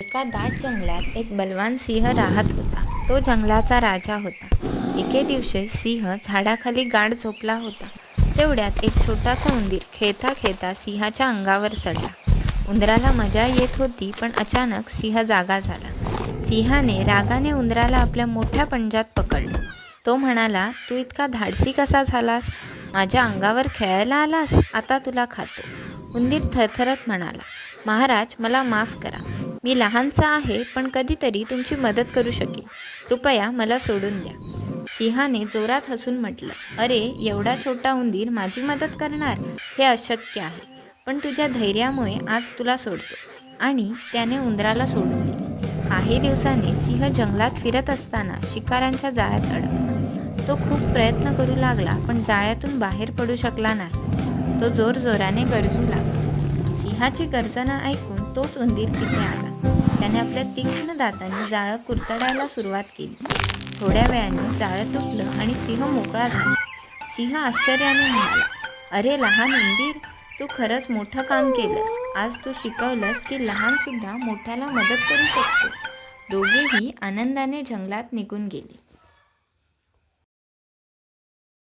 एका दाट जंगलात एक बलवान सिंह राहत होता. तो जंगलाचा राजा होता. एके दिवशी सिंह झाडाखाली गाढ झोपला होता. तेवढ्यात एक छोटासा उंदीर खेळता खेळता सिंहाच्या अंगावर चढला. उंदराला मजा येत होती पण अचानक सिंह जागा झाला. सिंहाने रागाने उंदराला आपल्या मोठ्या पंजात पकडलं. तो म्हणाला तू इतका धाडसी कसा झालास? माझ्या अंगावर खेळायला आलास? आता तुला खातो. उंदीर थरथरत म्हणाला महाराज मला माफ करा. मी लहानसा आहे पण कधीतरी तुमची मदत करू शकेन. कृपया मला सोडून द्या. सिंहाने जोरात हसून म्हटलं अरे एवढा छोटा उंदीर माझी मदत करणार? हे अशक्य आहे. पण तुझ्या धैर्यामुळे आज तुला सोडतो. आणि त्याने उंदराला सोडून दिले. काही दिवसांनी सिंह जंगलात फिरत असताना शिकाऱ्यांच्या जाळ्यात अडकला. तो खूप प्रयत्न करू लागला पण जाळ्यातून बाहेर पडू शकला नाही. तो जोरजोराने गरजू लागला. सिंहाची गर्जना ऐकून तोच उंदीर तिथे आला. त्याने आपल्या तीक्ष्ण दातांनी जाळं कुरतडायला सुरुवात केली. थोड्या वेळाने जाळं तुटलं आणि सिंह मोकळा झाला. सिंह आश्चर्याने म्हणाला अरे लहान उंदीर तू खरंच मोठं काम केलंस. आज तू शिकवलंस की लहानसुद्धा मोठ्याला मदत करू शकतो. दोघेही आनंदाने जंगलात निघून गेले.